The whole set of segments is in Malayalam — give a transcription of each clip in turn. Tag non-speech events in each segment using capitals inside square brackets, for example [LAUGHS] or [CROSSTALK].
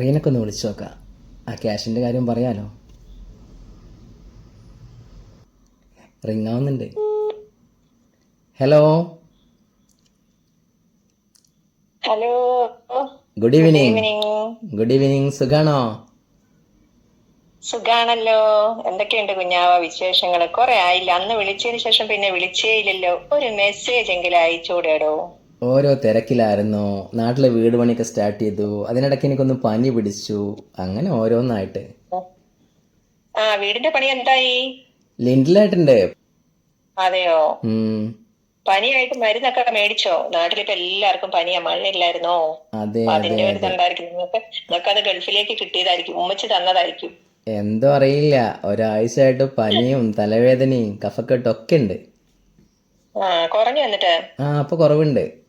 റീനൊക്കെ ഒന്ന് വിളിച്ചു നോക്കാം. ആ ക്യാഷിന്റെ കാര്യം പറയാലോ? റിങ് ആവുന്നുണ്ട് hello? Hello good evening good evening സുഖാണോ? സുഖാണല്ലോ. എന്തൊക്കെയുണ്ട് കുഞ്ഞാവ വിശേഷങ്ങൾ കുറെ ആയില്ല. അന്ന് വിളിച്ചതിന് ശേഷം പിന്നെ വിളിച്ചേ ഇല്ലല്ലോ. ഒരു മെസ്സേജ് എങ്കിലും അയച്ചൂടെടോ? ഓരോ തിരക്കിലായിരുന്നു. നാട്ടിലെ വീട് പണിയൊക്കെ സ്റ്റാർട്ട് ചെയ്തു. അതിനിടയ്ക്ക് എനിക്കൊന്ന് പനി പിടിച്ചു. അങ്ങനെ ഓരോന്നായിട്ട്. ആ വീടിന്റെ പണി എന്തായി? ലിൻഡിലായിട്ടുണ്ട്. അതെയോ? പനിയായിട്ട് മരുന്നൊക്കെ മേടിച്ചോ? നാട്ടിലിപ്പോ എല്ലാവർക്കും പനിയാ. മഴയില്ലായിരുന്നോ? അതിന്റെ ഒരു ഇതുണ്ടായിരിക്കും നിങ്ങൾക്ക് നിങ്ങൾക്ക് അത് ഗൾഫിലേക്ക് കിട്ടിയതായിരിക്കും. ഉമ്മച്ച് തന്നതായിരിക്കും. എന്തോ അറിയില്ല. ഒരാഴ്ചയായിട്ട് പനിയും തലവേദനയും കഫക്കെട്ടും ഒക്കെ ഉണ്ട്. ആ കുറഞ്ഞു വന്നിട്ട്? ആ അപ്പൊ കുറവുണ്ട്.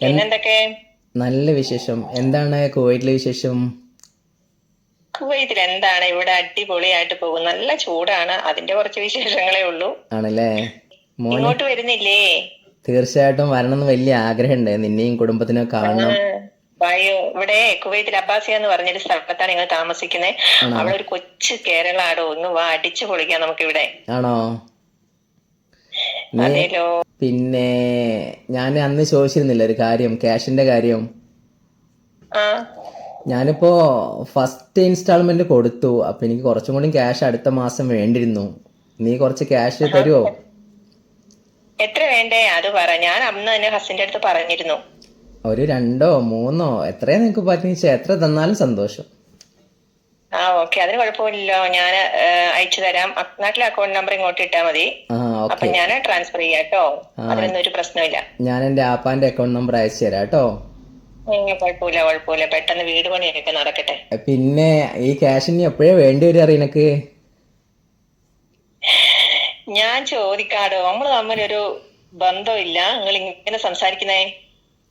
പിന്നെന്തൊക്കെ? നല്ല വിശേഷം. എന്താണ് കുവൈറ്റിലെ വിശേഷം? കുവൈത്തിൽ എന്താണ്? ഇവിടെ അടിപൊളിയായിട്ട് പോകും നല്ല ചൂടാണ്. അതിന്റെ കുറച്ച് വിശേഷങ്ങളേ ഉള്ളൂ. ആണല്ലേ? ഇങ്ങോട്ട് വരുന്നില്ലേ? തീർച്ചയായിട്ടും വരണം എന്ന് വലിയ ആഗ്രഹമുണ്ട്. നിന്നെയും കുടുംബത്തിനും കാണണം. ബയോ ഇവിടെ കുവൈത്തിൽ അബ്ബാസിയ എന്ന് പറഞ്ഞൊരു സ്ഥലത്താണ് ഞങ്ങൾ താമസിക്കുന്നത് അവിടെ ഒരു കൊച്ചു കേരളാടോ ഒന്ന് വാ അടിച്ചു പൊളിക്കാം നമുക്കിവിടെ. ആണോ? നീ അതേലോ പിന്നെ ഞാൻ അന്ന് ചോദിച്ചിരുന്നില്ല ഒരു കാര്യം ക്യാഷിന്റെ കാര്യം? ഞാനിപ്പോ ഫസ്റ്റ് ഇൻസ്റ്റാൾമെന്റ് കൊടുത്തു അപ്പൊ എനിക്ക് കുറച്ചും കൂടി ക്യാഷ് അടുത്ത മാസം വേണ്ടിയിരുന്നു. നീ കുറച്ച് ക്യാഷ് തരുമോ എത്ര വേണ്ടേ? അത് പറ. ഞാൻ അന്ന് തന്നെ ഹസിന്റെ അടുത്ത് പറഞ്ഞിരുന്നു. ഒരു രണ്ടോ മൂന്നോ? എത്രയാ നിനക്ക് പറ്റുന്ന എത്ര തന്നാലും സന്തോഷം. ആ ഓക്കെ അതിന് കുഴപ്പമില്ലല്ലോ. ഞാൻ അയച്ചു തരാം. അക്നാട്ടിലെ അക്കൗണ്ട് നമ്പർ ഇങ്ങോട്ട് ഇട്ടാ മതി. അപ്പൊ ഞാൻ ട്രാൻസ്ഫർ ചെയ്യാം കേട്ടോ. അതിനൊന്നും ഒരു പ്രശ്നമില്ല. ഞാൻ എന്റെ ആപ്പാന്റെ അക്കൗണ്ട് നമ്പർ അയച്ചു തരാം കേട്ടോ. കുഴപ്പമില്ല കുഴപ്പമില്ല. പെട്ടെന്ന് വീട് പണിയൊക്കെ നടക്കട്ടെ. പിന്നെ ഈ ക്യാഷിന് എപ്പോഴേ വേണ്ടി വരും അറിയനക്ക് ഞാൻ ചോദിക്കാടോ. നമ്മൾ തമ്മിലൊരു ബന്ധമില്ല. നിങ്ങൾ ഇങ്ങനെ സംസാരിക്കുന്നേ?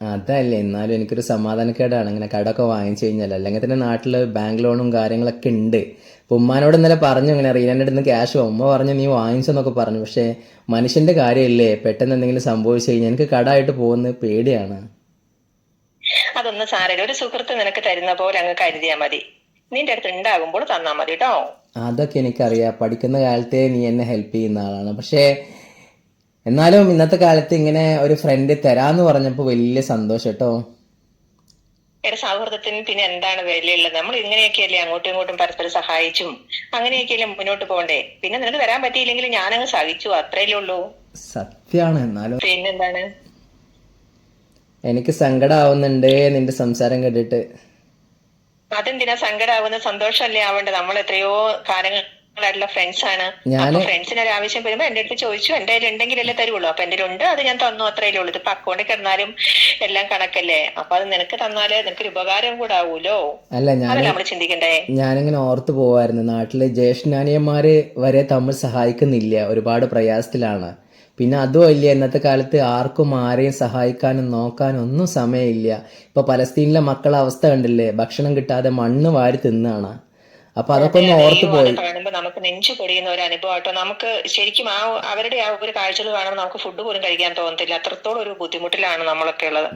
അതല്ലേ എന്നാലും എനിക്കൊരു സമാധാനക്കേടാണ്. ഇങ്ങനെ കടമൊക്കെ വാങ്ങിച്ചു കഴിഞ്ഞാൽ അല്ലെങ്കിൽ തന്നെ നാട്ടിൽ ബാങ്ക് ലോണും കാര്യങ്ങളൊക്കെ ഉണ്ട്. അപ്പോൾ ഉമ്മാനോട് ഇന്നലെ പറഞ്ഞു ഇങ്ങനെ റീനാന്റെ അടുത്ത് ക്യാഷ് ഉമ്മ പറഞ്ഞു നീ വാങ്ങിച്ചെന്നൊക്കെ പറഞ്ഞു. പക്ഷേ മനുഷ്യന്റെ കാര്യമല്ലേ പെട്ടെന്ന് എന്തെങ്കിലും സംഭവിച്ചു കഴിഞ്ഞാൽ എനിക്ക് കടമായിട്ട് പോകുന്നത് പേടിയാണ്. അതൊന്നും സാരമില്ല. ഒരു സുഹൃത്ത് നിനക്ക് തരുന്ന പോലെ അങ്ങ് കരുതിയാ മതി. നിന്റെ അടുത്ത് ഉണ്ടാകുമ്പോൾ തന്നാ മതി കേട്ടോ അതൊക്കെ എനിക്കറിയാം. പഠിക്കുന്ന കാലത്തെ നീ എന്നെ ഹെൽപ്പ് ചെയ്യുന്ന ആളാണ്. പക്ഷേ എന്നാലും ഇന്നത്തെ കാലത്ത് ഇങ്ങനെ ഒരു ഫ്രണ്ട് തരാന്ന് പറഞ്ഞപ്പോ വലിയ സന്തോഷം കേട്ടോ എടാ സൗഹൃദത്തിന് പിന്നെ എന്താണ് വിലയുള്ളത്? നമ്മൾ ഇങ്ങനെയൊക്കെയല്ലേ അങ്ങോട്ടും ഇങ്ങോട്ടും പരസ്പരം സഹായിച്ചും അങ്ങനെയൊക്കെയല്ലേ മുന്നോട്ട് പോകണ്ടേ? പിന്നെ നിനക്ക് വരാൻ പറ്റിയില്ലെങ്കിൽ ഞാനങ്ങ് സഹിച്ചു അത്രയല്ലേ ഉള്ളൂ. സത്യാണ് എന്നാലും പിന്നെന്താണ്? എനിക്ക് സങ്കടാവുന്നുണ്ട് നിന്റെ സംസാരം കേട്ടിട്ട്. അതെന്തിനാ സങ്കടാവുന്ന സന്തോഷമല്ലേ ആവേണ്ടത്? നമ്മൾ എത്രയോ കാലങ്ങളായിട്ടുള്ള ഫ്രണ്ട്സ് ആണ്. അപ്പൊ ഫ്രണ്ട്സിന് ഒരു ആവശ്യം വരുമ്പോ എന്റെ അടുത്ത് ചോദിച്ചു എന്റെ കയ്യിൽ ഉണ്ടെങ്കിലല്ലേ തരുള്ളൂ? അപ്പൊ എന്റെ ഉണ്ട് അത് ഞാൻ തന്നു അത്രയല്ലേ ഉള്ളൂ. ഇതിപ്പോ അക്കൗണ്ടിൽ കിടന്നാലും എല്ലാം കണക്കല്ലേ? അപ്പൊ അത് നിനക്ക് തന്നാലേ നിനക്ക് ഉപകാരം കൂടെ ആവൂലോ? അല്ല ഞാൻ നമ്മൾ ചിന്തിക്കണ്ടേ. ഞാനിങ്ങനെ ഓർത്തു പോവായിരുന്നു. നാട്ടിലെ ജ്യേഷ്ഠാനിയന്മാര് വരെ തമ്മിൽ സഹായിക്കുന്നില്ല. ഒരുപാട് പ്രയാസത്തിലാണ്. പിന്നെ അതും ഇല്ല. ഇന്നത്തെ കാലത്ത് ആർക്കും ആരെയും സഹായിക്കാനും നോക്കാനും ഒന്നും സമയമില്ല. ഇപ്പൊ പലസ്തീനിലെ മക്കളെ അവസ്ഥ കണ്ടില്ലേ? ഭക്ഷണം കിട്ടാതെ മണ്ണ് വാരി തിന്നാണ്. അപ്പൊ അതൊക്കെ ഒന്ന് ഓർത്തു പോയി. നമുക്ക് നെഞ്ചു പൊടിയുന്ന ഒരു അനുഭവമാട്ടോ നമുക്ക് ശരിക്കും ആ അവരുടെ ആ ഒരു കാഴ്ചകൾ കാണുമ്പോൾ നമുക്ക് ഫുഡ് പോലും കഴിക്കാൻ തോന്നത്തില്ല. അത്രത്തോളം ഒരു ബുദ്ധിമുട്ടിലാണ് നമ്മളൊക്കെ ഉള്ളത്.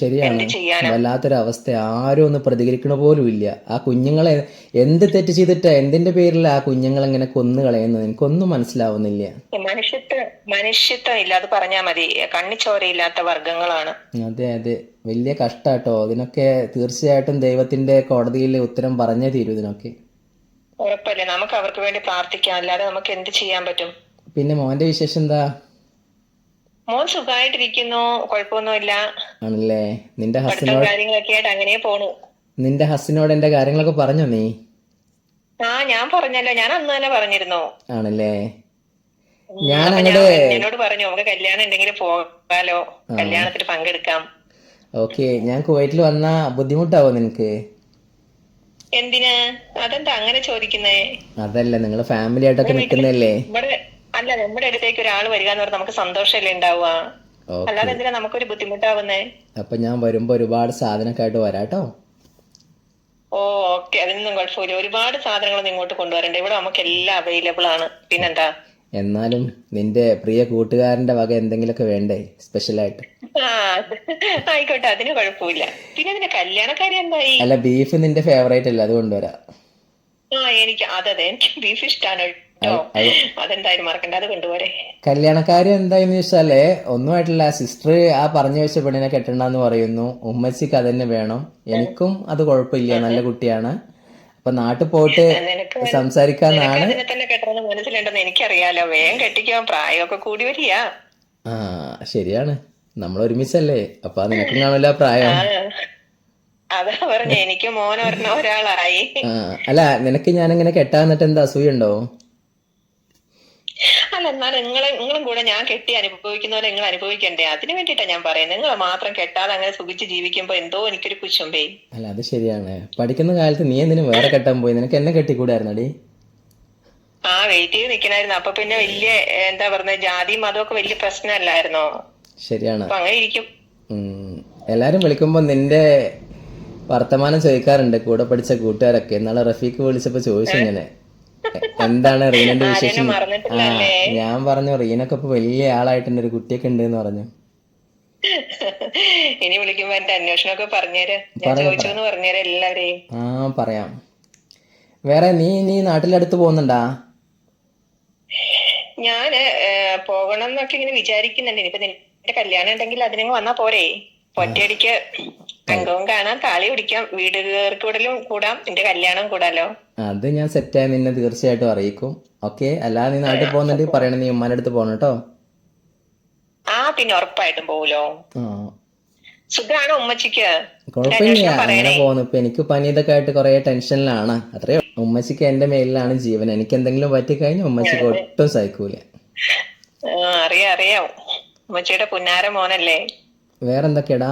ശരിയാണ്. വല്ലാത്തൊരു അവസ്ഥ ആരും ഒന്ന് പ്രതികരിക്കണ പോലും ഇല്ല. ആ കുഞ്ഞുങ്ങളെ എന്ത് തെറ്റ് ചെയ്തിട്ടാ എന്തിന്റെ പേരിൽ ആ കുഞ്ഞുങ്ങളെ ഇങ്ങനെ കൊന്നു കളയുന്നത്? എനിക്കൊന്നും മനസ്സിലാവുന്നില്ല. മനുഷ്യത്വ മനുഷ്യത്വം ഇല്ലാതെ പറഞ്ഞാൽ പറഞ്ഞാ മതി. കണ്ണിച്ചോരയില്ലാത്ത വർഗങ്ങളാണ് അതെ അതെ. വലിയ കഷ്ടാട്ടോ. അതിനൊക്കെ തീർച്ചയായിട്ടും ദൈവത്തിന്റെ കോടതിയിൽ ഉത്തരം പറഞ്ഞേ തീരൂ ഇതിനൊക്കെ. ഉറപ്പല്ലേ? നമുക്ക് അവർക്ക് വേണ്ടി പ്രാർത്ഥിക്കാം. അല്ലാതെ നമുക്ക് എന്ത് ചെയ്യാൻ പറ്റും? പിന്നെ മോന്റെ വിശേഷം എന്താ? മോൻ സുഖമായിട്ടിരിക്കുന്നു കുഴപ്പമൊന്നുമില്ല. ആണല്ലേ? നിന്റെ ഹസ്ബൻഡ് ഹസ്സിനോട് കാര്യങ്ങളൊക്കെ ആയിട്ട് അങ്ങനെ പോണു. നിന്റെ ഹസ്സിനോട് എന്റെ കാര്യങ്ങളൊക്കെ പറഞ്ഞോ നീ? ആ ഞാൻ പറഞ്ഞല്ലോ. ഞാൻ അന്ന് തന്നെ പറഞ്ഞിരുന്നു. ആണല്ലേ? ഞാൻ എന്നോട് പറഞ്ഞു നമുക്ക് കല്യാണം ഉണ്ടെങ്കിൽ പോകാലോ. കല്യാണത്തിന് പങ്കെടുക്കാം. ഓക്കെ ഞാൻ കുവൈറ്റിൽ വന്നാ ബുദ്ധിമുട്ടാവോ നിനക്ക്? എന്തിന്? അതെന്താ അങ്ങനെ ചോദിക്കുന്നേ? അതല്ല നിങ്ങൾ ഫാമിലി ആയിട്ടൊക്കെ നിൽക്കുന്നല്ലേ ഇവിടെ അല്ല നമ്മുടെ അടുത്തേക്ക് ഒരാൾ വരിക എന്ന് പറഞ്ഞാൽ നമുക്ക് സന്തോഷമല്ലേ ഉണ്ടാവുക? അല്ലാതെ എന്തിനാ നമുക്കൊരു ബുദ്ധിമുട്ടാവുന്നേ? അപ്പൊ ഞാൻ വരുമ്പോ ഒരുപാട് സാധനമൊക്കെ ആയിട്ട് വരാട്ടോ ഓ ഓക്കെ അതിനൊന്നും കുഴപ്പമില്ല. ഒരുപാട് സാധനങ്ങൾ ഇങ്ങോട്ട് കൊണ്ടുവരണ്ട. ഇവിടെ നമുക്ക് എല്ലാം അവൈലബിൾ ആണ്. പിന്നെന്താ? എന്നാലും നിന്റെ പ്രിയ കൂട്ടുകാരന്റെ വക എന്തെങ്കിലുമൊക്കെ വേണ്ടേ? സ്പെഷ്യലായിട്ട് ആ ആയിക്കോട്ടെ അതിന് കുഴപ്പമില്ല. പിന്നെ അതിന്റെ കല്യാണക്കാരി എന്തായി? അല്ല ബീഫ് നിന്റെ ഫേവറേറ്റ് അല്ല? അത് കൊണ്ടുവരാം. ആ എനിക്ക് അതെ എനിക്ക് ബീഫ് ഇഷ്ടമാണ് കേട്ടോ. അതെന്തായാലും മറക്കണ്ട അത് കൊണ്ടുപോരെ. കല്യാണക്കാര്യം എന്തായെന്ന് ചോദിച്ചാലേ ഒന്നുമായിട്ടില്ല സിസ്റ്റർ ആ പറഞ്ഞു വെച്ച പെണ്ണിനെ കെട്ടണ്ടെന്ന് പറയുന്നു. ഉമ്മച്ചിക്ക് അത് തന്നെ വേണം. എനിക്കും അത് കുഴപ്പമില്ല നല്ല കുട്ടിയാണ്. അപ്പൊ നാട്ടിൽ പോയിട്ട് സംസാരിക്കാന്നാണ്. മനസ്സിലുണ്ടെന്ന് എനിക്കറിയാലോ. വേഗം കെട്ടിക്കാൻ പ്രായമൊക്കെ കൂടി വരിക. ആ ശരിയാണ്. നമ്മൾ ഒരുമിച്ചല്ലേ അപ്പൊ നിനക്കും കാണില്ല പ്രായം. അതാ പറഞ്ഞ എനിക്ക് മോൻ ഒരാളായി. അല്ല നിനക്ക് ഞാൻ ഇങ്ങനെ കെട്ടാന്നിട്ട് എന്താ അസൂയുണ്ടോ? അല്ല എന്നാൽ നിങ്ങളെ നിങ്ങളും കൂടെ ഞാൻ കെട്ടി അനുഭവിക്കുന്ന പോലെ നിങ്ങൾ അനുഭവിക്കണ്ടേ? അതിന് വേണ്ടിട്ടാ ഞാൻ പറയുന്നത് നിങ്ങൾ മാത്രം കെട്ടാതെ അങ്ങനെ സുഖിച്ച് ജീവിക്കുമ്പോ എന്തോ എനിക്കൊരു കുശുമ്പേ അല്ല അത് ശരിയാണ്. പഠിക്കുന്ന കാലത്ത് നീ എന്തിനും വേറെ കെട്ടാൻ പോയി. നിനക്ക് എന്നെ കെട്ടിക്കൂടായിരുന്നടി. ആ വെയിറ്റ് ചെയ്ത് നിക്കണായിരുന്നു. അപ്പൊ പിന്നെ വലിയ എന്താ പറഞ്ഞ ജാതി മതമൊക്കെ വലിയ പ്രശ്നമല്ലായിരുന്നോ? ശരിയാണ്. എല്ലാരും വിളിക്കുമ്പോ നിന്റെ വർത്തമാനം ചോദിക്കാറുണ്ട് കൂടെ പഠിച്ച കൂട്ടുകാരൊക്കെ. ഇന്നാളെ റഫീഖ് വിളിച്ചപ്പോ ചോദിച്ചു ഇങ്ങനെ. എന്താണ് റീനന്റെ വിശേഷം? ആ ഞാൻ പറഞ്ഞു റീനൊക്കെ ഇപ്പൊ വലിയ ആളായിട്ടുണ്ട് ഒരു കുട്ടിയൊക്കെ ഉണ്ട് എന്ന് പറഞ്ഞു. ഇനി വിളിക്കുമ്പോ എന്റെ അന്വേഷണമൊക്കെ എല്ലാവരെയും ആ പറയാം. വേറെ നീ നീ നാട്ടിലടുത്ത് പോകുന്നുണ്ടാ? ഞാൻ പോകണം എന്നൊക്കെ ഇങ്ങനെ വിചാരിക്കുന്നുണ്ട്. ഇനിയിപ്പോ നിന്റെ കല്യാണം ഉണ്ടെങ്കിൽ അതിനങ്ങ് വന്നാ പോരെ. ഒറ്റയടിക്ക് അംഗവും കാണാം താളി പിടിക്കാം വീട് കയറിക്കൂടലും കൂടാം നിന്റെ കല്യാണം കൂടാലോ. അത് ഞാൻ സെറ്റ് സെറ്റായി നിന്നെ തീർച്ചയായിട്ടും അറിയിക്കും. ഓക്കെ അല്ലാതെ നീ നാട്ടിൽ പോകുന്നുണ്ടെങ്കിൽ പറയണ നീ ഉമ്മാന്റെ അടുത്ത് പോകണം കേട്ടോ. ആ പിന്നെ ഉറപ്പായിട്ടും പോവൂലോ. സുഖാണോ ഉമ്മച്ചിക്ക്? കുഴപ്പമില്ല. അങ്ങനെ പോകുന്നു ഇപ്പൊ എനിക്ക് പനി ഇതൊക്കെ ആയിട്ട് കുറെ ടെൻഷനിലാണ്. അത്രേ ഉമ്മച്ചിക്ക് എന്റെ മേലിലാണ് ജീവൻ. എനിക്ക് എന്തെങ്കിലും പറ്റിക്കഴിഞ്ഞാൽ ഉമ്മച്ചിക്ക് ഒട്ടും സഹിക്കൂല. അറിയാം അറിയാം. ഉമ്മച്ചിയുടെ പുന്നാര മോനല്ലേ? വേറെന്തൊക്കെയാടാ?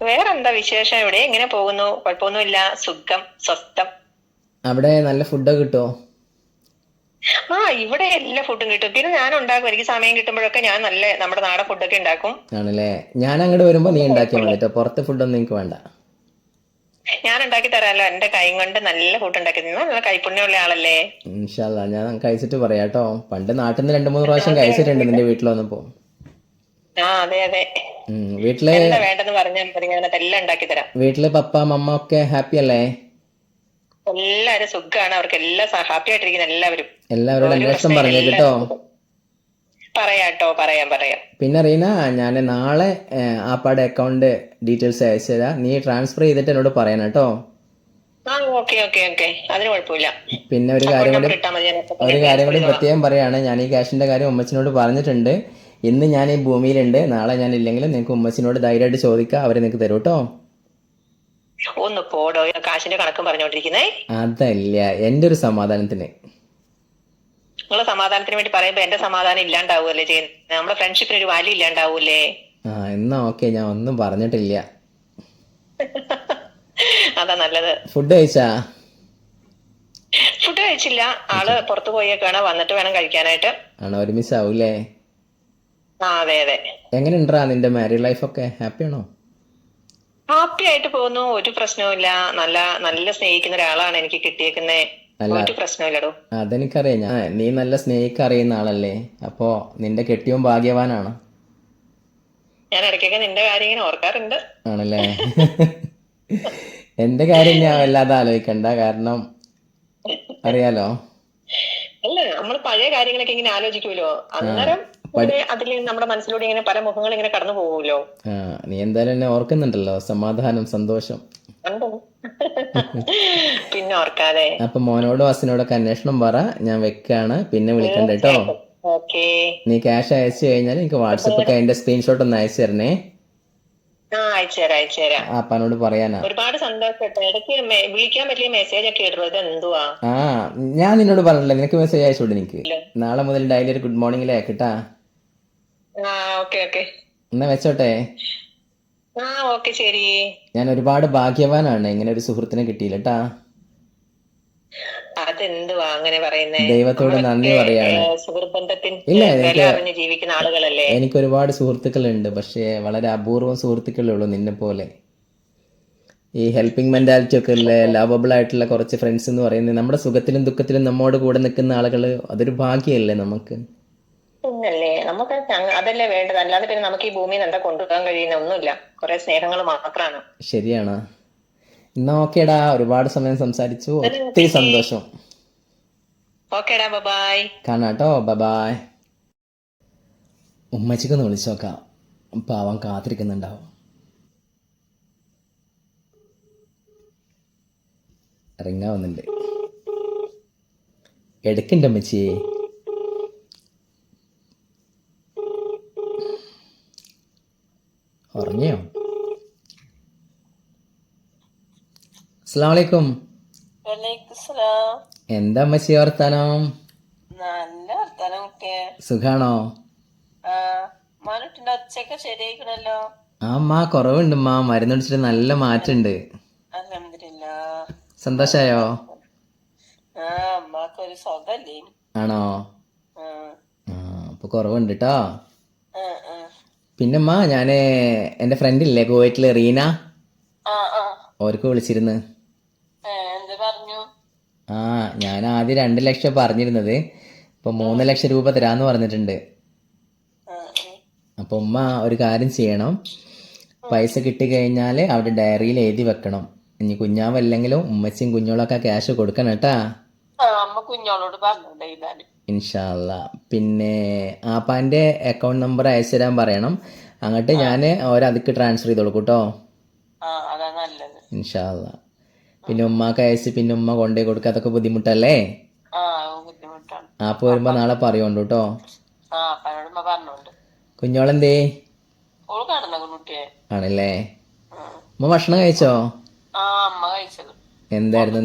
വേറെന്താ വിശേഷം? ഇവിടെ എങ്ങനെ പോകുന്നു? കുഴപ്പമൊന്നുമില്ല. സുഖം. സ്വസ്ഥം. അവിടെ നല്ല ഫുഡൊക്കെ കിട്ടുമോ ആ ഇവിടെ എല്ലാ ഫുഡും കിട്ടും. പിന്നെ ഞാൻ ഉണ്ടാക്കും എനിക്ക് സമയം കിട്ടുമ്പോഴൊക്കെ ഞാൻ നല്ല നമ്മുടെ നാടൻ ഫുഡൊക്കെ ഉണ്ടാക്കും. ആണല്ലേ? ഞാൻ അങ്ങോട്ട് വരുമ്പോ നീ ഉണ്ടാക്കിയാൽ മതി കേട്ടോ പുറത്തെ ഫുഡൊന്നും എനിക്ക് വേണ്ട. ഞാൻ ഉണ്ടാക്കി തരാമല്ലോ എന്റെ കൈ കൊണ്ട് നല്ല തന്നു. നല്ല കൈപ്പുണ്യമുള്ള ആളല്ലേ? ഇൻഷാല്ല ഞാൻ കഴിച്ചിട്ട് പറയാട്ടോ പണ്ട് നാട്ടിൽ നിന്ന് രണ്ടു മൂന്ന് പ്രാവശ്യം കഴിച്ചിട്ടുണ്ട് നിന്റെ വീട്ടിൽ വന്നപ്പോ ആ അതെ അതെ. ഉം, വീട്ടിൽ വേണ്ടെന്ന് പറഞ്ഞാൽ ഞാൻ അതെല്ലാം ഉണ്ടാക്കി തരാം. വീട്ടിൽ പപ്പ മമ്മ ഒക്കെ ഹാപ്പി അല്ലേ? എല്ലാരും സുഖാണ്. അവർക്ക് എല്ലാ ഹാപ്പി ആയിട്ടിരിക്കുന്ന എല്ലാവരും. എല്ലാവരോടും അന്വേഷണം പറഞ്ഞു കേട്ടോ. പറയാട്ടോ പറയാം പറയാം. പിന്നെ റീന ഞാൻ നാളെ ആപ്പാടെ അക്കൗണ്ട് ഡീറ്റെയിൽസ് അയച്ചു തരാം നീ ട്രാൻസ്ഫർ ചെയ്തിട്ട് എന്നോട് പറയണം കേട്ടോ. പിന്നെ ഒരു കാര്യം കൂടി ഒരു കാര്യം കൂടി പ്രത്യേകം പറയാണ്. ഞാൻ ഈ ക്യാഷിന്റെ കാര്യം ഉമ്മച്ചിനോട് പറഞ്ഞിട്ടുണ്ട്. ഇന്ന് ഞാൻ ഈ ഭൂമിയിലുണ്ട്. നാളെ ഞാൻ ഇല്ലെങ്കിലും നിങ്ങൾക്ക് ഉമ്മച്ചിനോട് ധൈര്യമായിട്ട് ചോദിക്കാം. അവർ നിങ്ങൾക്ക് തരും കേട്ടോ. ഒന്ന് പോടോ കാശിന്റെ കണക്കും പറഞ്ഞോണ്ടിരിക്കുന്നേ. അതല്ല എന്റെ ഒരു സമാധാനത്തിന്. നിങ്ങളെ സമാധാനത്തിന് വേണ്ടി പറയുമ്പോ എന്റെ സമാധാനം ഇല്ലാണ്ടാവൂല്ലേ ചെയ്യുന്നത് നമ്മുടെ ഫ്രണ്ട്ഷിപ്പിന് ഒരു വാല്യൂ ഇല്ലാണ്ടാവൂലേ ആ എന്നാ ഓക്കെ ഞാൻ ഒന്നും പറഞ്ഞിട്ടില്ല. [LAUGHS] അതാ നല്ലത്. ഫുഡ് കഴിച്ചാ? ഫുഡ് കഴിച്ചില്ല. ആൾ പുറത്തു പോയേക്കാണ്. വന്നിട്ട് വേണം കഴിക്കാനായിട്ട്. ആണോ? ഒരുമിച്ചാവൂലേ ആ അതെ അതെ. എങ്ങനെയുണ്ടാ നിന്റെ മാരീഡ് ലൈഫ് ഒക്കെ? ഹാപ്പി ആണോ? ഹാപ്പി ആയിട്ട് പോകുന്നു. ഒരു പ്രശ്നവും ഇല്ല നല്ല നല്ല സ്നേഹിക്കുന്ന ഒരാളാണ് എനിക്ക് കിട്ടിയേക്കുന്നേ. പ്രശ്നമില്ലടോ. അതെനിക്കറിയാം. ഞാൻ നീ നല്ല സ്നേഹിക്ക അറിയുന്ന ആളല്ലേ? അപ്പോ നിന്റെ കെട്ടിയും ഭാഗ്യവാനാണ്? ഞാൻ ഇടയ്ക്കൊക്കെ നിന്റെ കാര്യം ഇങ്ങനെ ഓർക്കാറുണ്ട്. ആണല്ലേ? എന്റെ കാര്യം ഞാൻ വല്ലാതെ ആലോചിക്കണ്ട. കാരണം അറിയാലോ? അല്ല നമ്മൾ പഴയ കാര്യങ്ങളൊക്കെ ഇങ്ങനെ ആലോചിക്കുമല്ലോ. അന്നേരം അതിൽ നമ്മുടെ മനസ്സിലൂടെ ഇങ്ങനെ പല മുഖങ്ങൾ ഇങ്ങനെ കടന്നു പോകുമല്ലോ നീ എന്തായാലും എന്നെ ഓർക്കുന്നുണ്ടല്ലോ. സമാധാനം സന്തോഷം. പിന്നെ ഓർക്കാതെ. അപ്പൊ മോനോടും അസിനോടൊക്കെ അന്വേഷണം പറ. ഞാൻ വെക്കാണ്. പിന്നെ വിളിക്കണ്ട കേട്ടോ. നീ ക്യാഷ് അയച്ചു കഴിഞ്ഞാൽ എനിക്ക് വാട്സപ്പ് അതിന്റെ സ്ക്രീൻഷോട്ട് ഒന്ന് അയച്ചു തരണേ. അപ്പനോട് പറയാനാ. ഒരുപാട് സന്തോഷം ഇടയ്ക്ക് മെ- വിളിക്കാൻ പറ്റിയ മെസ്സേജ് ഒക്കെ ഇടുന്നത് എന്തുവാ ആ ഞാൻ നിന്നോട് പറഞ്ഞില്ല നിനക്ക് മെസ്സേജ് അയച്ചോട് എനിക്ക്. നാളെ മുതൽ ഡയലി ഒരു ഗുഡ് മോർണിംഗിലേ ഓക്കെ. എന്നാ വെച്ചോട്ടെ? ഞാൻ ഒരുപാട് ഭാഗ്യവാനാണ്. ഇങ്ങനെ ഒരു സുഹൃത്തിനെ കിട്ടിയില്ലട്ടാ അതെന്തുവാ അങ്ങനെ ദൈവത്തോട് നന്ദി പറയാണ്. ഇല്ല, എനിക്ക് എനിക്ക് ഒരുപാട് സുഹൃത്തുക്കളുണ്ട്. പക്ഷേ വളരെ അപൂർവം സുഹൃത്തുക്കളേ ഉള്ളൂ നിന്നെ പോലെ. ഈ ഹെൽപ്പിംഗ് മെന്റാലിറ്റി ഒക്കെ ഉള്ള ലവബിൾ ആയിട്ടുള്ള കുറച്ച് ഫ്രണ്ട്സ് എന്ന് പറയുന്നത് നമ്മുടെ സുഖത്തിലും ദുഃഖത്തിലും നമ്മോട് കൂടെ നിൽക്കുന്ന ആളുകൾ അതൊരു ഭാഗ്യമല്ലേ നമുക്ക്? പിന്നല്ലേ നമുക്ക് അതല്ലേ വേണ്ടത്? അല്ലാതെ പിന്നെ നമുക്ക് ഈ ഭൂമിയിൽ എന്താ കൊണ്ടുപോകാൻ കഴിയുന്ന ഒന്നുമില്ല. കുറെ സ്നേഹങ്ങൾ മാത്രമാണ് ശരിയാണ്. എന്നാ ഓക്കേടാ. ഒരുപാട് സമയം സംസാരിച്ചു. ഒത്തിരി സന്തോഷം. ഓക്കേടാ. ബൈ കാണാട്ടോ. ബബായ്. ഉമ്മച്ചിക്കൊന്ന് വിളിച്ചു നോക്കാം പാവം കാത്തിരിക്കുന്നുണ്ടാവും. ഇറങ്ങാവുന്നുണ്ട്. എടുക്കണ്ട ഉമ്മച്ചിയെ. അസ്സാം വലൈക്കും വലൈക്കുസ്സലാം എന്താ അമ്മച്ചി വർത്താനം? നല്ല വർത്താനം സുഖാണോ? ഒച്ചയൊക്കെ ശരിയായിക്കണല്ലോ? അമ്മ കുറവുണ്ട് അമ്മ മരുന്നടിച്ചിട്ട് നല്ല മാറ്റുണ്ട് സന്തോഷായോ? ആണോ? അപ്പൊ കുറവുണ്ട് കേട്ടോ ആ ആ. പിന്നെ അമ്മ ഞാൻ എന്റെ ഫ്രണ്ട് ഇല്ലേ കുവൈറ്റിൽ റീന? ഓർക്ക് വിളിച്ചിരുന്നു. ആ ഞാൻ ആദ്യം രണ്ട് ലക്ഷം പറഞ്ഞിരുന്നത്. ഇപ്പൊ മൂന്ന് ലക്ഷം രൂപ തരാന്ന് പറഞ്ഞിട്ടുണ്ട്. അപ്പൊ ഉമ്മ ഒരു കാര്യം ചെയ്യണം. പൈസ കിട്ടിക്കഴിഞ്ഞാൽ അവിടെ ഡയറിയിൽ എഴുതി വെക്കണം. ഇനി കുഞ്ഞാവല്ലെങ്കിലും ഉമ്മച്ചിയും കുഞ്ഞോളൊക്കെ ക്യാഷ് കൊടുക്കണം കേട്ടാ. കുഞ്ഞോളോട് ഇൻഷാല്ല. പിന്നെ ആപ്പാന്റെ അക്കൗണ്ട് നമ്പർ അയച്ചു തരാൻ പറയണം. അങ്ങോട്ട് ഞാൻ ഓരതിക്ക് ട്രാൻസ്ഫർ ചെയ്ത് കൊടുക്കും കേട്ടോ ഇൻഷാല്ല. പിന്നെ ഉമ്മാക്ക് അയച്ച് പിന്നെ ഉമ്മ കൊണ്ടേ കൊടുക്ക അതൊക്കെ ബുദ്ധിമുട്ടല്ലേ? അപ്പൊ വരുമ്പോ നാളെ പറയുള്ളൂ കേട്ടോ കുഞ്ഞോളെന്തേ? ആണല്ലേ? ഉമ്മ ഭക്ഷണം കഴിച്ചോ? എന്തായിരുന്നു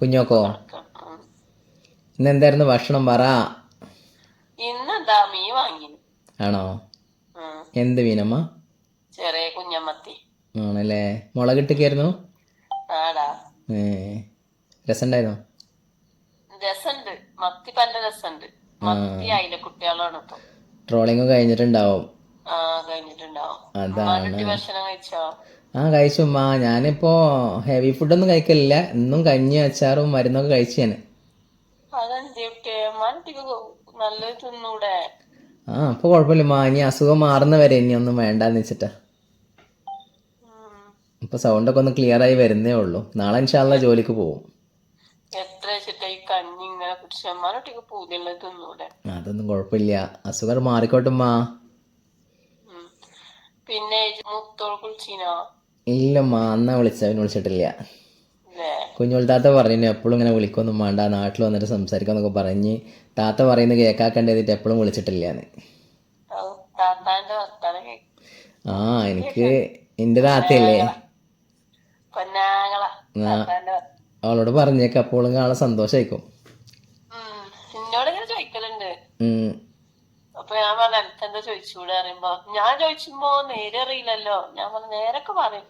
കുഞ്ഞോക്കോ. ഇന്ന്? എന്തായിരുന്നു ഭക്ഷണം പറ ആണോ. എന്ത് മീനമ്മ? ആണല്ലേ? മുളകിട്ടൊക്കെയായിരുന്നു ഏ രസമുണ്ടായിരുന്നോ? രസണ്ട് മത്തി പല മത്തി കുട്ടികളാണ് ഇപ്പൊ. കഴിഞ്ഞിട്ടുണ്ടാവും. ആ കഴിച്ചോ? ഉമ്മ. ഞാനിപ്പോ ഹെവി ഫുഡൊന്നും കഴിക്കലില്ല. ഇന്നും കഞ്ഞി അച്ചാറും മരുന്നൊക്കെ കഴിച്ചു ഞാൻ ആ അപ്പൊ കുഴപ്പമില്ല മാ ഇനി അസുഖം മാറുന്ന വരെ ഇനി ഒന്നും വേണ്ടെന്ന് വെച്ചിട്ടാ. ഉം. ഇപ്പൊ സൗണ്ടൊക്കെ ഒന്ന് ക്ലിയർ ആയി വരുന്നേ ഉള്ളൂ. നാളെ ഇൻഷാല്ല ജോലിക്ക് പോകും എത്ര ഈ കഞ്ഞി ഇങ്ങനെ കുടിച്ച മാനുട്ടിക്ക് തിന്നൂടെ അതൊന്നും കുഴപ്പമില്ല അസുഖം മാറിക്കോട്ടുമ്മ. പിന്നെ ഇജ്ജ് മുത്തോൾ കുളിച്ചീനോ? ഇല്ലമ്മ അന്നാ വിളിച്ച അവന് വിളിച്ചിട്ടില്ല. കുഞ്ഞോൾ താത്ത പറഞ്ഞു എപ്പോഴും ഇങ്ങനെ വിളിക്കൊന്നും വേണ്ട. നാട്ടിൽ വന്നിട്ട് സംസാരിക്കാന്നൊക്കെ പറഞ്ഞ് താത്ത പറയുന്നത് കേക്കാക്കണ്ടേ എപ്പോഴും വിളിച്ചിട്ടില്ലാന്ന്. താത്താന്റെ ആ എനിക്ക് എന്റെ താത്തയല്ലേ പൊന്നാങ്ങള ആ. താത്താന്റെ വർത്താനം. അവളോട് പറഞ്ഞേക്ക അപ്പോളും കാണാൻ സന്തോഷായിക്കും. എന്നോട് ഇങ്ങനെ ചോദിക്കലുണ്ട്. അപ്പൊ ഞാൻ പറഞ്ഞ എനിക്ക് എന്താ ചോദിച്ചൂടെ? അറിയുമ്പോ ഞാൻ ചോദിച്ചുമ്പോ നേരെ അറിയില്ലല്ലോ ഞാൻ പറഞ്ഞ നേരൊക്കെ പറയും.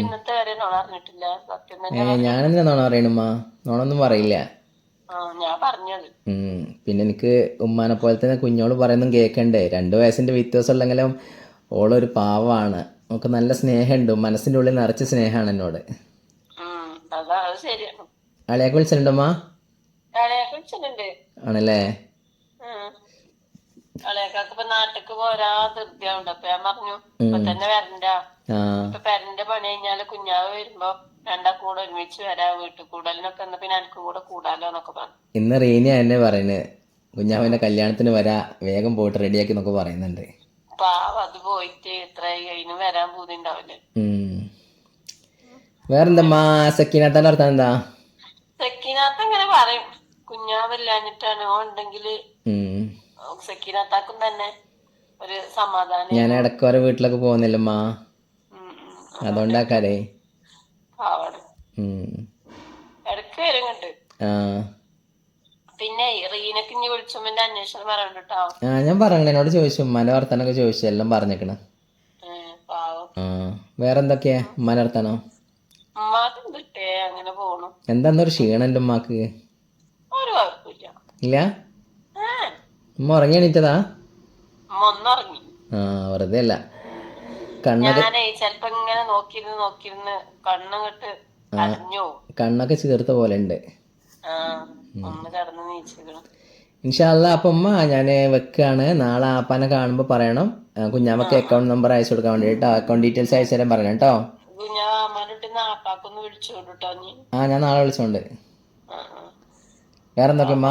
ഇന്നത്തെ വരെ നോണ അറിഞ്ഞിട്ടില്ല സത്യം ഞാനെന്തിനാ നോണ പറയണുമ്മ? നോണൊന്നും പറയില്ല. പിന്നെ എനിക്ക് ഉമ്മാനെ പോലെ തന്നെ കുഞ്ഞോൾ പറയുന്നതും കേൾക്കണ്ടേ രണ്ടു വയസ്സിന്റെ വ്യത്യാസം ഉള്ളെങ്കിലും ഓളൊരു പാവമാണ്. നമുക്ക് നല്ല സ്നേഹമുണ്ട്. മനസ്സിന്റെ ഉള്ളിൽ നിറച്ച സ്നേഹമാണ് എന്നോട്. ഉം വിളിച്ചിട്ടുണ്ടോ അളയാക്ക ആണല്ലേ? ഉം. നാട്ടിക്ക് പോരാ ധൃതിയാവുണ്ട്. അപ്പൊ ഞാൻ പറഞ്ഞു ഇപ്പൊ തന്നെ വരണ്ട. ഇപ്പൊ പെരന്റെ പണി കഴിഞ്ഞാൽ കുഞ്ഞാവ് വരുമ്പോ രണ്ടാ കൂടെ ഒരുമിച്ച് വരാ വീട്ടിൽ കൂടലിനൊക്കെ എന്നാ പിന്നെ എനിക്ക് കൂടെ കൂടാലോ എന്നൊക്കെ പറഞ്ഞു. ഇന്ന് റീനിയ എന്നെ പറയുന്നത്. കുഞ്ഞാവിന്റെ കല്യാണത്തിന് വരാ വേഗം പോയിട്ട് റെഡിയാക്കി എന്നൊക്കെ പറയുന്നുണ്ട്. പാവം അത് പോയിട്ട് എത്ര വരാൻ പൂതി വേറെന്താ സക്കീനത്താന്റെ വർത്താനം എന്താ? സക്കീനാത്ത ഇങ്ങനെ പറയും. കുഞ്ഞാവില്ലാഞ്ഞിട്ടാണ്. ഓ ഉണ്ടെങ്കിൽ സക്കീനാത്താക്കും സെക്കീനാത്താക്കും തന്നെ ഒരു സമാധാനം. ഞാൻ ഇടയ്ക്ക് ഓരോ വീട്ടിലൊക്കെ പോകുന്നില്ലമ്മാ. അതുകൊണ്ടാക്കാരേ. ഇടയ്ക്ക് വരും കണ്ട് ആ. പിന്നെ റീനക്ക് ഇനി വിളിച്ചുമ്പോ എന്റെ അന്വേഷണം പറയണ്ട കേട്ടോ ആ ഞാൻ പറഞ്ഞു എന്നോട് ചോദിച്ചു. ഉമ്മാന്റെ വർത്താനൊക്കെ ചോദിച്ചു. എല്ലാം പറഞ്ഞേക്കണ്. വേറെന്തൊക്കെയാ ഉമ്മാന്റെ വർത്താനോ? ഉമ്മാക്ക് അങ്ങനെ പോണു. എന്താന്നൊരു ക്ഷീണം എന്റെ ഉമ്മാക്ക്? ഒരു കുഴപ്പമില്ല ഇല്ല? ഉമ്മ ഉറങ്ങി എണീറ്റതാ? ആ വെറുതെ അല്ല. കണ്ണൊക്കെ ചെലപ്പോ ഇങ്ങനെ നോക്കിയിരുന്ന് നോക്കിയിരുന്ന് കണ്ണങ്ങട്ട് അടഞ്ഞു പോവും. കണ്ണൊക്കെ ചേർത്ത പോലെ ഉണ്ട് ഇൻഷാല്ല അപ്പൊ ഉമ്മ ഞാൻ വെക്കാണ്. നാളെ ആപ്പാനെ കാണുമ്പോൾ പറയണം. കുഞ്ഞാമ്മക്ക് അക്കൗണ്ട് നമ്പർ അയച്ചു കൊടുക്കാൻ വേണ്ടി കേട്ടോ അക്കൗണ്ട് ഡീറ്റെയിൽസ് അയച്ചു തരാൻ പറയണം കേട്ടോ. ആ ഞാൻ നാളെ വിളിച്ചോണ്ട്. വേറെ എന്തൊക്കെ ഉമ്മ?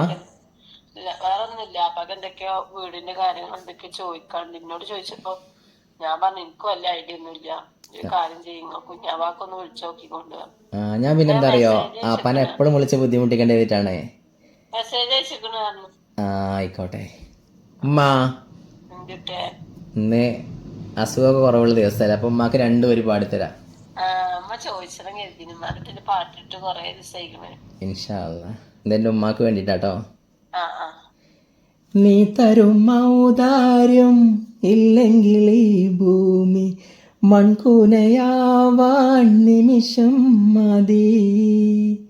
ഇല്ല വേറെ ഒന്നുമില്ല അപ്പൊക്കെ എന്തൊക്കെയോ വീടിന്റെ കാര്യങ്ങൾ എന്തൊക്കെയോ ചോദിക്കാണ്ട് എന്നോട് ചോദിച്ചപ്പോ ഞാൻ പറഞ്ഞു എനിക്ക് വല്ല ഐഡിയ ഒന്നുമില്ല. ഞാൻ പിന്നെ എന്താ അറിയോ? പന എപ്പോഴും വിളിച്ച് ബുദ്ധിമുട്ടിക്കേണ്ടി ആ ആയിക്കോട്ടെ. ഉമ്മ. ഇന്ന് അസുഖമൊക്കെ കുറവുള്ള ദിവസമല്ലേ? അപ്പൊ ഉമ്മാക്ക് രണ്ടും ഒരു പാടിത്തരാം. ഇതെന്റെ ഉമ്മാക്ക് വേണ്ടിട്ടാട്ടോ. നീ തരും ഔദാര്യം ഇല്ലെങ്കിൽ ഈ ഭൂമി മൺകൂനയാവാൻ നിമിഷം മതി.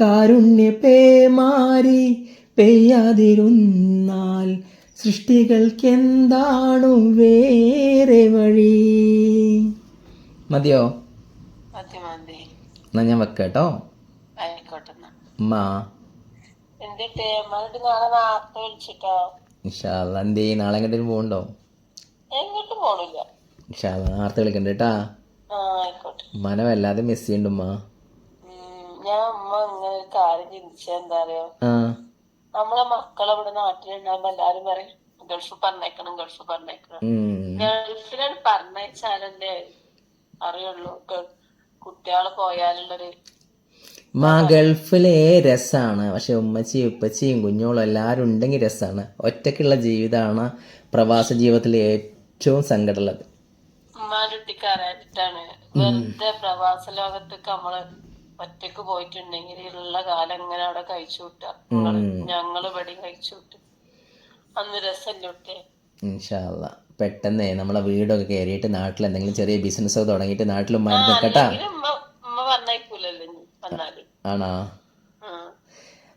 കാരുണ്യ പേമാരി പെയ്യാതിരുന്നാൽ സൃഷ്ടികൾക്കെന്താണു വേറെ വഴി? മതിയോ? മതി മതി. എന്നാ ഞാൻ വെക്കട്ടോ. നാളെ എങ്ങോട്ടും പോണില്ല. ഇൻഷാല്ല നേരത്തെ വിളിക്കണ്ട കേട്ടാ ഉമ്മാനെ വല്ലാതെ മിസ് ചെയ്യണ്ട ഉമ്മ. ഞാൻ അമ്മ ഇങ്ങനെ ഒരു കാര്യം അറിയോ? നമ്മളെ മക്കൾ ഇവിടെ നാട്ടിലുണ്ടാകുമ്പോ എല്ലാരും പറയും ഗൾഫ് പറഞ്ഞേക്കണം ഗൾഫ് പറഞ്ഞേക്കണം. ഗൾഫിലാണ് പറഞ്ഞയച്ചാലല്ലേ അറിയുള്ളൂ. കുട്ടികൾ പോയാലുള്ളൊരു മാ ഗൾഫിലെ രസാണ്. പക്ഷെ ഉമ്മച്ചി ഉപ്പച്ചിയും കുഞ്ഞോളും എല്ലാവരും ഉണ്ടെങ്കിൽ രസാണ്. ഒറ്റക്കുള്ള ജീവിതമാണ് പ്രവാസ ജീവിതത്തിലെ ഏറ്റവും സങ്കടമുള്ളത്. ഉമ്മാന്റെ കുട്ടിക്കാരായിട്ടാണ് വെറുതെ പ്രവാസ ലോകത്തേക്ക് നമ്മൾ ഒറ്റയ്ക്ക് പോയിട്ടുണ്ടെങ്കിൽ ഉള്ള കാലം ഇങ്ങനെ അവിടെ കഴിച്ചു വിട്ടാ ഞങ്ങൾ ഇവിടെ കഴിച്ചു വിട്ടു അന്ന് വിട്ടേ ഇൻഷാല്ല പെട്ടെന്ന് നമ്മളെ വീടൊക്കെ കയറിയിട്ട് നാട്ടിൽ എന്തെങ്കിലും ചെറിയ ബിസിനസ് ഒക്കെ തുടങ്ങിയിട്ട് നാട്ടിൽ ഉമ്മാനെ നിൽക്കട്ടാ ആണോ?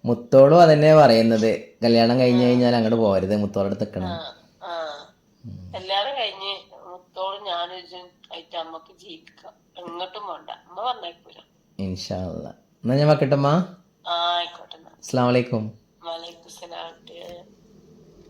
മുത്തോളും അതന്നെ പറയുന്നത്. കല്യാണം കഴിഞ്ഞു കഴിഞ്ഞാൽ അങ്ങോട്ട് പോരുത് മുത്തോളടുത്ത് നിൽക്കണം ഞാനും ആയിട്ട് അമ്മയ്ക്ക് ജീവിക്കാം എങ്ങോട്ടും പോണ്ട. അമ്മ പറഞ്ഞേക്കൂല ഇൻഷാല്ല എന്നാ ഞാൻ വെക്കട്ടമ്മ ആയിക്കോട്ടെ അസ്സാം വലൈക്കും വലൈക്കും